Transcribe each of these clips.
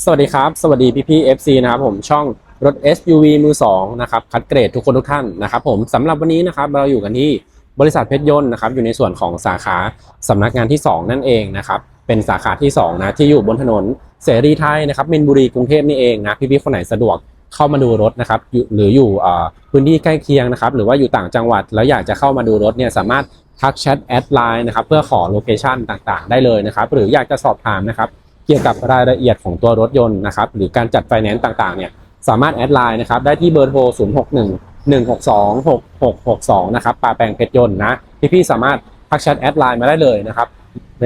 สวัสดีครับ สวัสดีพี่พี่ FC นะครับผมช่องรถ SUV มือ2นะครับคัดเกรดทุกคนทุกท่านนะครับผมสำหรับวันนี้นะครับเราอยู่กันที่บริษัทเพชรยนต์นะครับอยู่ในส่วนของสาขาสำนักงานที่ 2 นั่นเองนะครับเป็นสาขาที่2นะที่อยู่บนถนนเสรีไทยนะครับมินบุรีกรุงเทพนี่เองนะพี่พี่คนไหนสะดวกเข้ามาดูรถนะครับหรืออยู่พื้นที่ใกล้เคียงนะครับหรือว่าอยู่ต่างจังหวัดแล้วอยากจะเข้ามาดูรถเนี่ยสามารถทักแชทแอดไลน์นะครับเพื่อขอโลเคชันต่างๆ ได้เลยนะครับหรืออยากจะสอบถามนะครับ เกี่ยวกับรายละเอียดของตัวรถยนต์นะครับหรือการจัดไฟแนนซ์ต่างๆเนี่ยสามารถแอดไลน์นะครับได้ที่เบอร์โทร 0 6 1 1 6 2 6 6 6 2 นะครับปาแปลงเพชรยนต์นะพี่ๆสามารถทักแชทแอดไลน์มาได้เลยนะครับ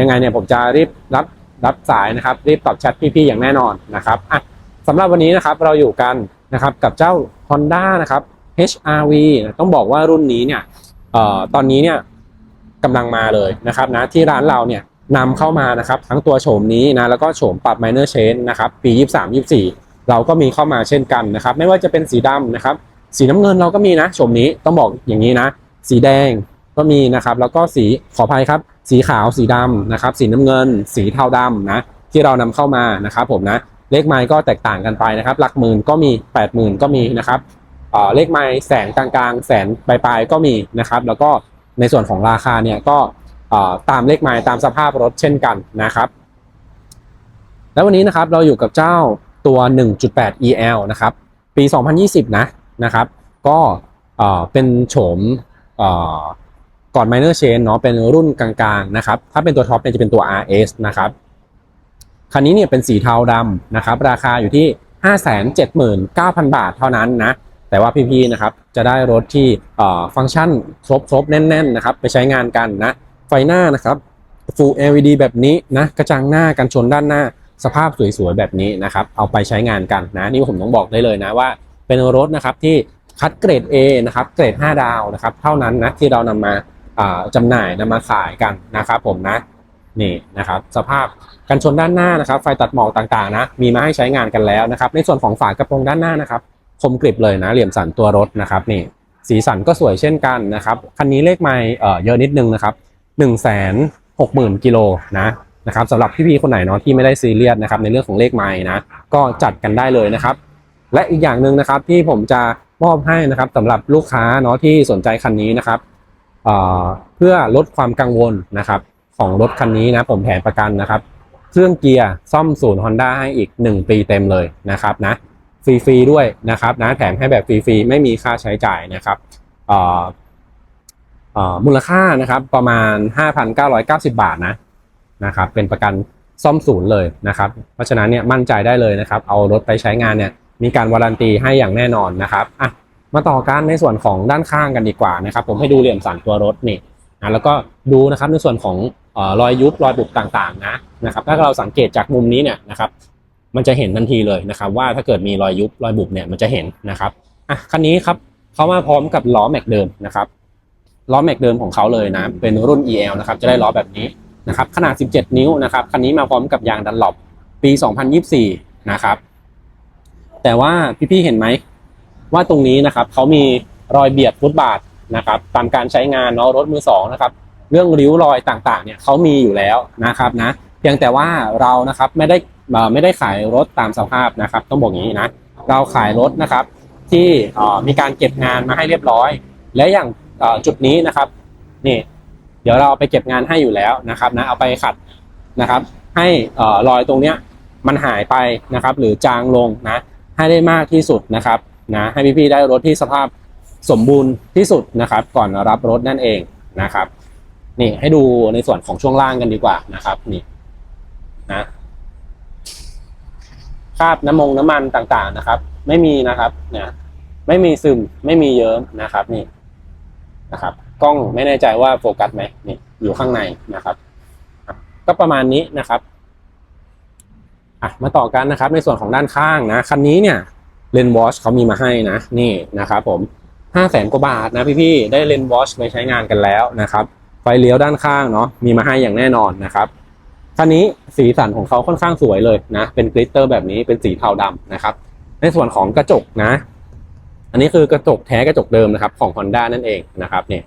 ยังไงเนี่ยผมจะรีบรับรับสายนะครับ รีบตอบแชทพี่ๆอย่างแน่นอนนะครับอะสำหรับวันนี้นะครับเราอยู่กันนะครับกับเจ้า Honda นะครับ HRV ต้องบอกว่ารุ่นนี้เนี่ยออตอนนี้เนี่ยกำลังมาเลยนะครับนะที่ร้านเราเนี่ย นำเข้ามานะครับ ทั้งตัวโฉมนี้นะแล้วก็โฉมปรับ minor change นะครับปี 23 24 เราก็มีเข้ามาเช่นกันนะครับ ไม่ว่าจะเป็นสีดำนะครับ สีน้ำเงินเราก็มีนะโฉมนี้ต้องบอกอย่างนี้นะ สีแดงก็มีนะครับแล้วก็สีขออภัยครับ สีขาวสีดำนะครับ สีน้ำเงิน สีเทาดำนะที่เรานำเข้ามานะครับผมนะเลขไม้ก็แตกต่างกันไปนะครับ หลักหมื่นก็มี 80,000 ก็มีนะครับเออเลขไม้แสนกลางๆ แสนปลายๆก็มีนะครับ แล้วก็ในส่วนของราคาเนี่ยก็ ตามเลขหมายตามสภาพรถเช่นกันนะครับ แล้ววันนี้นะครับเราอยู่กับเจ้าตัว 1.8 EL นะครับ ปี 2020 นะนะครับ ก็เป็นโฉมก่อน minor chain เนาะเป็นรุ่นกลางๆนะครับ ถ้าเป็นตัวท็อปเนี่ยจะเป็นตัว RS นะครับ คันนี้เนี่ยเป็นสีเทาดำนะครับ ราคาอยู่ที่ 579,000 บาทเท่านั้นนะ แต่ว่าพี่ๆนะครับจะได้รถที่ฟังก์ชันครบๆ แน่นๆนะครับ ไปใช้งานกันนะ ไฟหน้านะครับ Full LED แบบนี้นะกระจังหน้ากันชนด้านหน้าสภาพสวยๆแบบนี้นะครับ เอาไปใช้งานกันนะนี่ผมต้องบอกได้เลยนะว่า เป็นรถนะครับที่คัดเกรด A นะครับเกรด 5 ดาวนะครับ เท่านั้นนะที่เรานำมาจำหน่ายนำมาขายกันนะครับผมนะนี่นะครับสภาพกันชนด้านหน้านะครับ ไฟตัดหมอกต่างๆนะมีมาให้ใช้งานกันแล้วนะครับ ในส่วนของฝากระโปรงด้านหน้านะครับคมกริบเลยนะเหลี่ยมสันตัวรถนะครับนี่สีสันก็สวยเช่นกันนะครับคันนี้เลขไมล์เอ่อเยอะนิดนึงนะครับ 1นึ่งแสนหกหมื่นกิโลนะนะครับสำหรับพี่ๆคนไหนเนาะที่ไม่ได้ซีเรียสนะครับในเรื่องของเลขไมล์นะก็จัดกันได้เลยนะครับ และอีกอย่างหนึ่งนะครับที่ผมจะมอบให้นะครับสำหรับลูกค้าเนาะที่สนใจคันนี้นะครับเอ่อเพื่อลดความกังวลนะครับของรถคันนี้นะผมแถมประกันนะครับ เครื่องเกียร์ซ่อมศูนย์ Honda ให้อีก 1 ปีเต็มเลยนะครับนะฟรีๆด้วยนะครับนะแถมให้แบบฟรีๆไม่มีค่าใช้จ่ายนะครับเอ่อ มูลค่านะครับประมาณ 5,990 บาทนะนะครับเป็นประกันซ่อมศูนย์เลยนะครับ เพราะฉะนั้นเนี่ยมั่นใจได้เลยนะครับ เอารถไปใช้งานเนี่ยมีการวารันตีให้อย่างแน่นอนนะครับอะมาต่อกันในส่วนของด้านข้างกันดีกว่านะครับ ผมให้ดูเหลี่ยมสันตัวรถนี่นะแล้วก็ดูนะครับในส่วนของออรอยยุบรอยบุบต่างๆนะนะครับ ถ้าเราสังเกตจากมุมนี้เนี่ยนะครับ มันจะเห็นทันทีเลยนะครับ ว่าถ้าเกิดมีรอยยุบรอยบุบเนี่ยมันจะเห็นนะครับอะคันนี้ครับเขามาพร้อมกับล้อแม็กเดิมนะครับ ล้อแม็กเดิมของเขาเลยนะ เป็นรุ่น EL นะครับจะได้ล้อแบบนี้นะครับขนาด 17 นิ้วนะครับคันนี้มาพร้อมกับยางดันหลบปี 2024 นะครับ แต่ว่าพี่ๆเห็นไหมว่าตรงนี้นะครับเขามีรอยเบียดฟุตบาทนะครับตามการใช้งานเนาะรถมือสองนะครับเรื่องริ้วรอยต่างๆเนี่ยเขามีอยู่แล้วนะครับนะเพียงแต่ว่าเรานะครับไม่ได้เอ่อไม่ได้ขายรถตามสภาพนะครับ ต้องบอกอย่างนี้นะเราขายรถนะครับที่เอ่อมีการเก็บงานมาให้เรียบร้อย และอย่างเอ่อ จุดนี้นะครับนี่เดี๋ยวเราเอาไปเก็บงานให้อยู่แล้วนะครับนะเอาไปขัดนะครับ ให้เอ่อรอยตรงเนี้ยมันหายไปนะครับ หรือจางลงนะให้ได้มากที่สุดนะครับนะให้พี่ๆได้รถที่สภาพสมบูรณ์ที่สุดนะครับ ก่อนรับรถนั่นเองนะครับนี่ให้ดูในส่วนของช่วงล่างกันดีกว่านะครับนี่นะคราบน้ำมงน้ำมันต่างๆนะครับ ไม่มีนะครับเนี่ยไม่มีซึมไม่มีเยิ้มนะครับ นี่ นะครับกล้องไม่แน่ใจว่าโฟกัสไหมนี่อยู่ข้างในนะครับ ก็ประมาณนี้นะครับอะมาต่อกันนะครับ ในส่วนของด้านข้างนะคันนี้เนี่ยเลนวอชเขามีมาให้นะนี่นะครับผมห้าแสนกว่าบาทนะพี่ๆได้เลนวอชไปใช้งานกันแล้วนะครับ ไฟเลี้ยวด้านข้างเนาะมีมาให้อย่างแน่นอนนะครับคันนี้สีสันของเขาค่อนข้างสวยเลยนะ เป็นกลิตเตอร์แบบนี้เป็นสีเทาดำนะครับ ในส่วนของกระจกนะ อันนี้คือกระจกแท้กระจกเดิมนะครับของ Honda นั่นเองนะครับเนี่ย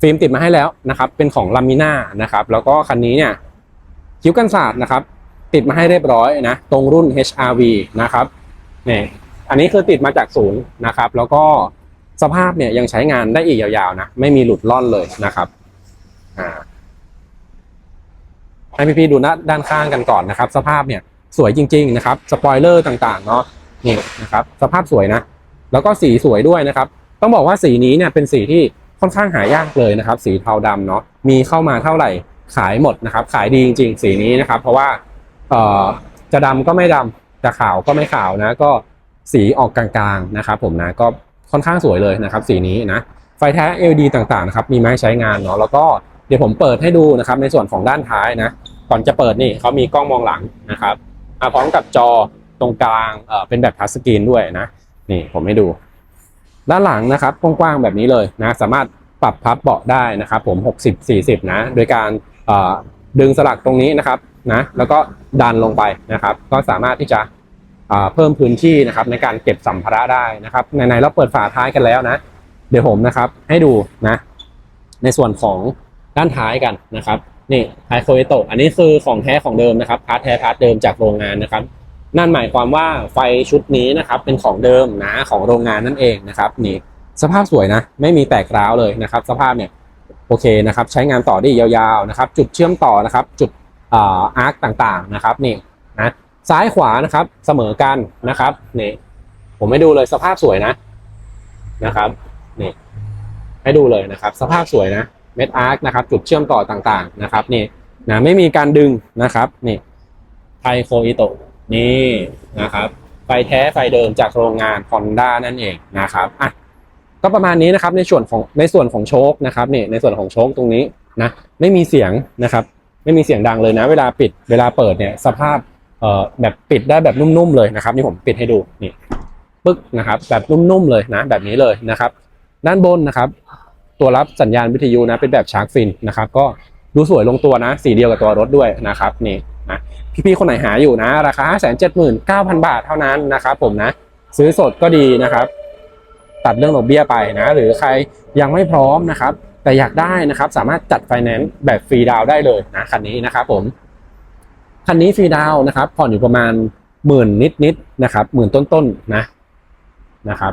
ฟิล์มติดมาให้แล้วนะครับเป็นของลามิน่านะครับแล้วก็คันนี้เนี่ยคิ้วกันศาสตร์นะครับติดมาให้เรียบร้อยนะตรงรุ่น HRV นะครับนี่อันนี้คือติดมาจากศูนย์นะครับแล้วก็สภาพเนี่ยยังใช้งานได้อีกยาวๆนะไม่มีหลุดล่อนเลยนะครับอ่าให้พี่ๆดูน้าด้านข้างกันก่อนนะครับ สภาพเนี่ยสวยจริง ๆ นะครับ สปอยเลอร์ต่างๆเนาะนี่นะครับ สภาพสวยนะ แล้วก็สีสวยด้วยนะครับ ต้องบอกว่าสีนี้เนี่ยเป็นสีที่ค่อนข้างหายากเลยนะครับ สีเทาดำเนาะมีเข้ามาเท่าไหร่ขายหมดนะครับ ขายดีจริง ๆ สีนี้นะครับ เพราะว่าเอ่อจะดำก็ไม่ดำจะขาวก็ไม่ขาวนะ ก็สีออกกลางๆนะครับ ผมนะก็ค่อนข้างสวยเลยนะครับ สีนี้นะไฟแท้ LED ต่างๆนะครับมีไม้ใช้งานเนาะแล้วก็เดี๋ยวผมเปิดให้ดูนะครับ ในส่วนของด้านท้ายนะก่อนจะเปิดนี่เขามีกล้องมองหลังนะครับพร้อมกับจอตรงกลางเอ่อเป็นแบบทัชสกรีนด้วยนะ นี่ผมให้ดู ด้านหลังนะครับกว้างๆแบบนี้เลยนะสามารถปรับพับเบาะได้นะครับ ผม 60 40 นะ โดยการดึงสลักตรงนี้นะครับนะแล้วก็ดันลงไปนะครับ ก็สามารถที่จะเพิ่มพื้นที่นะครับในการเก็บสัมภาระได้นะครับไหนๆเราเปิดฝาท้ายกันแล้วนะ เดี๋ยวผมนะครับให้ดูนะ ในส่วนของด้านท้ายกันนะครับนี่ไฮโคเอโตอันนี้คือของแท้ของเดิมนะครับพาร์ทแท้พาร์ทเดิมจากโรงงานนะครับ นั่นหมายความว่าไฟชุดนี้นะครับเป็นของเดิมนะของโรงงานนั่นเองนะครับนี่สภาพสวยนะ ไม่มีแตกร้าวเลยนะครับ สภาพเนี่ยโอเคนะครับ ใช้งานต่อได้ยาวๆนะครับ จุดเชื่อมต่อนะครับ จุดอาอาร์คต่างๆนะครับนี่นะซ้ายขวานะครับเสมอกันนะครับนี่ผมให้ดูเลยสภาพสวยนะนะครับนี่ให้ดูเลยนะครับ สภาพสวยนะเม็ดอาร์คนะครับ จุดเชื่อมต่อต่างๆนะครับนี่นะไม่มีการดึงนะครับนี่ไทโคอิโต นี่นะครับไฟแท้ไฟเดิมจากโรงงาน Honda นั่นเองนะครับอะก็ประมาณนี้นะครับในส่วนของในส่วนของโชคนะครับนี่ในส่วนของโชคตรงนี้นะไม่มีเสียงนะครับ ไม่มีเสียงดังเลยนะ เวลาปิดเวลาเปิดเนี่ยสภาพเอ่อแบบปิดได้แบบนุ่มๆเลยนะครับนี่ผมปิดให้ดูนี่ปึ๊กนะครับแบบนุ่มๆเลยนะ แบบนี้เลยนะครับ ด้านบนนะครับ ตัวรับสัญญาณวิทยุนะเป็นแบบชาร์กฟินนะครับ ก็ดูสวยลงตัวนะ สีเดียวกับตัวรถด้วยนะครับนี่ นะพี่ๆคนไหนหาอยู่นะ ราคา 579,000 บาทเท่านั้นนะครับผมนะ ซื้อสดก็ดีนะครับ ตัดเรื่องดอกเบี้ยไปนะ หรือใครยังไม่พร้อมนะครับ แต่อยากได้นะครับ สามารถจัดไฟแนนซ์แบบฟรีดาวได้เลยนะคันนี้นะครับผมคันนี้ฟรีดาวน์นะครับผ่อนอยู่ประมาณหมื่นนิดๆนะครับหมื่นต้นๆนะนะครับ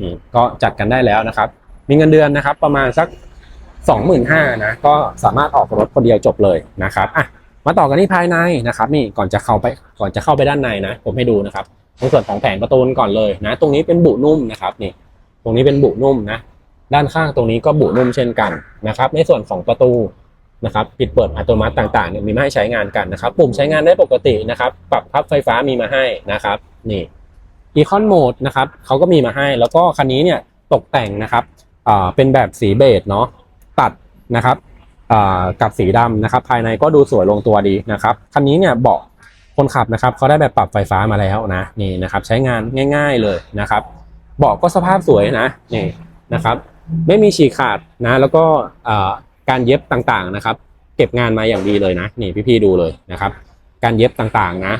นี่ก็จัดกันได้แล้วนะครับ มีเงินเดือนนะครับ ประมาณสักสองหมื่นห้านะก็สามารถออกรถคนเดียวจบเลยนะครับอะ มาต่อกันที่ภายในนะครับ นี่ก่อนจะเข้าไปก่อนจะเข้าไปด้านในนะ ผมให้ดูนะครับในส่วนของแผงประตูก่อนเลยนะ ตรงนี้เป็นบุนุ่มนะครับนี่ ตรงนี้เป็นบุนุ่มนะ ด้านข้างตรงนี้ก็บุนุ่มเช่นกันนะครับ ในส่วนของประตูนะครับปิดเปิดอัตโนมัติต่างๆเนี่ยมีมาให้ใช้งานกันนะครับ ปุ่มใช้งานได้ปกตินะครับ ปรับพับไฟฟ้ามีมาให้นะครับ นี่อีคอนโหมดนะครับเขาก็มีมาให้ แล้วก็คันนี้เนี่ยตกแต่งนะครับอ่าเป็นแบบสีเบจเนาะตัดนะครับ กับสีดำนะครับ ภายในก็ดูสวยลงตัวดีนะครับคันนี้เนี่ยเบาะคนขับนะครับเขาได้แบบปรับไฟฟ้ามาแล้วนะนี่นะครับ ใช้งานง่าย ๆเลยนะครับ เบาะก็สภาพสวยนะนี่นะครับ ไม่มีฉีกขาดนะ แล้วก็การเย็บต่างๆนะครับ เก็บงานมาอย่างดีเลยนะนี่พี่ๆดูเลยนะครับ การเย็บต่างๆนะ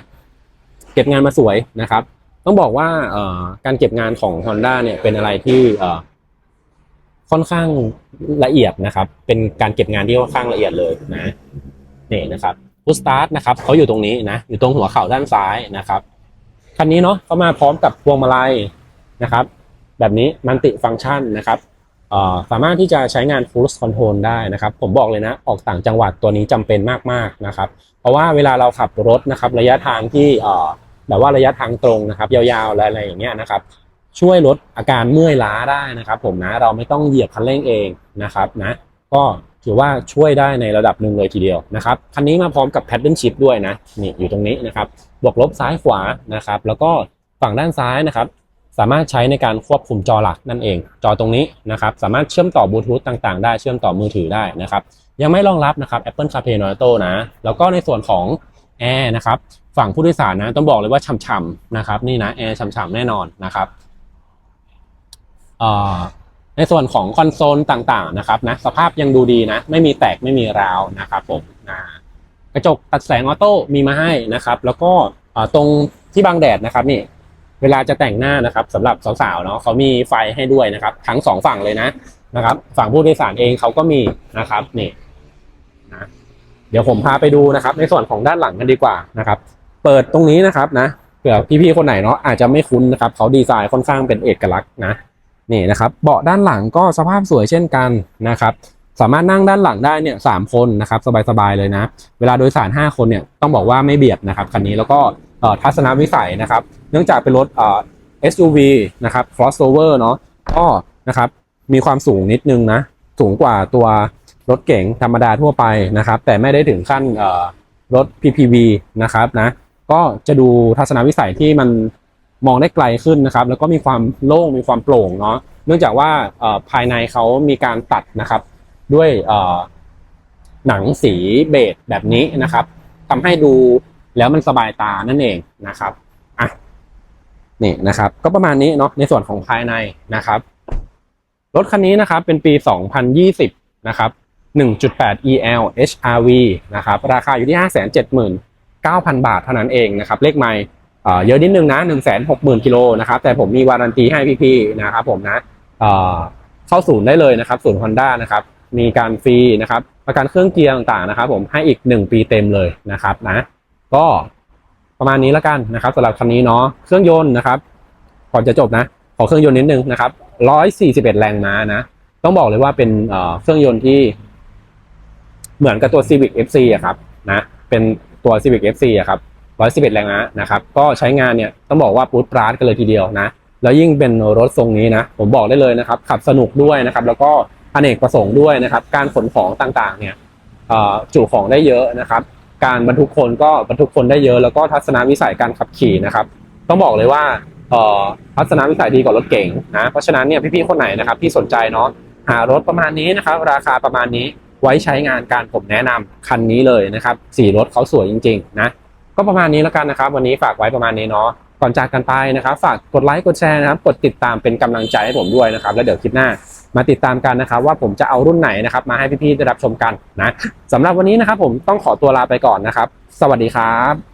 เก็บงานมาสวยนะครับ ต้องบอกว่าการเก็บงานของ Honda เนี่ยเป็นอะไรที่ ค่อนข้างละเอียดนะครับ เป็นการเก็บงานที่ค่อนข้างละเอียดเลยนะนี่นะครับพุสตาร์ทนะครับเขาอยู่ตรงนี้นะอยู่ตรงหัวเข่าด้านซ้ายนะครับคันนี้เนาะเขามาพร้อมกับพวงมาลัยนะครับ แบบนี้มันติฟังก์ชันนะครับเอ่อสามารถที่จะใช้งาน Cruise Control ได้นะครับ ผมบอกเลยนะ ออกต่างจังหวัดตัวนี้จำเป็นมากๆนะครับ เพราะว่าเวลาเราขับรถนะครับ ระยะทางที่เอ่อแบบว่าระยะทางตรงนะครับ ยาวๆอะไรอย่างเงี้ยนะครับ ช่วยลดอาการเมื่อยล้าได้นะครับ ผมนะเราไม่ต้องเหยียบคันเร่งเองนะครับนะก็ถือว่าช่วยได้ในระดับหนึ่งเลยทีเดียวนะครับคันนี้มาพร้อมกับ paddle shift ด้วยนะนี่อยู่ตรงนี้นะครับบวกลบซ้ายขวานะครับ แล้วก็ฝั่งด้านซ้ายนะครับ สามารถใช้ในการควบคุมจอหลักนั่นเอง จอตรงนี้นะครับ สามารถเชื่อมต่อบลูทูธต่างๆ ได้เชื่อมต่อมือถือได้นะครับ ยังไม่รองรับนะครับ Apple CarPlay Auto นะ แล้วก็ในส่วนของแอร์นะครับ ฝั่งผู้โดยสารนะต้องบอกเลยว่าฉ่ำๆนะครับ นี่นะแอร์ฉ่ำๆแน่นอนนะครับ ในส่วนของคอนโซลต่างๆนะครับนะสภาพยังดูดีนะ ไม่มีแตกไม่มีร้าวนะครับผมนะกระจกตัดแสงออโต้มีมาให้นะครับ แล้วก็ตรงที่บังแดดนะครับนี่เวลาจะแต่งหน้านะครับสำหรับสาวๆเนาะเขามีไฟให้ด้วยนะครับ ทั้งสองฝั่งเลยนะนะครับ ฝั่งผู้โดยสารเองเขาก็มีนะครับนี่นะเดี๋ยวผมพาไปดูนะครับ ในส่วนของด้านหลังกันดีกว่านะครับ เปิดตรงนี้นะครับนะเผื่อพี่ๆคนไหนเนาะอาจจะไม่คุ้นนะครับเขาดีไซน์ค่อนข้างเป็นเอกลักษณ์นะ นี่นะครับเบาะด้านหลังก็สภาพสวยเช่นกันนะครับสามารถนั่งด้านหลังได้เนี่ยสามคนนะครับสบายๆเลยนะ เวลาโดยสาร 5 คนเนี่ยต้องบอกว่าไม่เบียดนะครับคันนี้แล้วก็เอ่อทัศนวิสัยนะครับ เนื่องจากเป็นรถเอ่อ SUV นะครับ crossover เนาะก็นะครับมีความสูงนิดนึงนะ สูงกว่าตัวรถเก๋งธรรมดาทั่วไปนะครับ แต่ไม่ได้ถึงขั้นรถ PPV นะครับนะก็จะดูทัศนวิสัยที่มัน มองได้ไกลขึ้นนะครับ แล้วก็มีความโล่งมีความโปร่งเนาะเนื่องจากว่าภายในเขามีการตัดนะครับ ด้วยหนังสีเบจแบบนี้นะครับทำให้ดูแล้วมันสบายตานั่นเองนะครับอะนี่นะครับ ก็ประมาณนี้เนาะในส่วนของภายในนะครับรถคันนี้นะครับเป็นปี 2020 นะครับ 1.8 EL HRV นะครับ ราคาอยู่ที่ 579,000 บาทเท่านั้นเองนะครับ เลขไม่เอ่อ เยอะนิดนึงนะ160,000กิโลนะครับ แต่ผมมีวารันตีให้พี่ๆนะครับผมนะเข้าศูนย์ได้เลยนะครับ ศูนย์ Honda นะครับ มีการฟรีนะครับ ประกันเครื่องเกียร์ต่างๆนะครับ ผมให้อีก1ปีเต็มเลยนะครับนะ ก็ประมาณนี้แล้วกันนะครับสำหรับคันนี้เนาะเครื่องยนต์นะครับก่อนจะจบนะ ขอเครื่องยนต์นิดนึงนะครับ141แรงม้านะ ต้องบอกเลยว่าเป็นเอ่อเครื่องยนต์ที่ เหมือนกับตัว Civic FC อะครับ นะ เป็นตัว Civic FC อะครับ 111 แรงม้านะครับ ก็ใช้งานเนี่ยต้องบอกว่าปูดปราดกันเลยทีเดียวนะ แล้วยิ่งเป็นรถทรงนี้นะ ผมบอกได้เลยนะครับ ขับสนุกด้วยนะครับ แล้วก็อเนกประสงค์ด้วยนะครับ การขนของต่างๆ เนี่ยจุของได้เยอะนะครับ การบรรทุกคนก็บรรทุกคนได้เยอะ แล้วก็ทัศนวิสัยการขับขี่นะครับ ต้องบอกเลยว่าทัศนวิสัยดีกว่ารถเก๋งนะ เพราะฉะนั้นเนี่ยพี่ๆคนไหนนะครับที่สนใจเนาะหารถประมาณนี้นะครับ ราคาประมาณนี้ไว้ใช้งานการผมแนะนำคันนี้เลยนะครับสีรถเขาสวยจริง ๆ นะ ก็ประมาณนี้แล้วกันนะครับ วันนี้ฝากไว้ประมาณนี้เนาะก่อนจากกันไปนะครับ ฝากกดไลค์กดแชร์นะครับ กดติดตามเป็นกำลังใจให้ผมด้วยนะครับ แล้วเดี๋ยวคลิปหน้ามาติดตามกันนะครับ ว่าผมจะเอารุ่นไหนนะครับ มาให้พี่ๆได้รับชมกันนะสำหรับวันนี้นะครับ ผมต้องขอตัวลาไปก่อนนะครับ สวัสดีครับ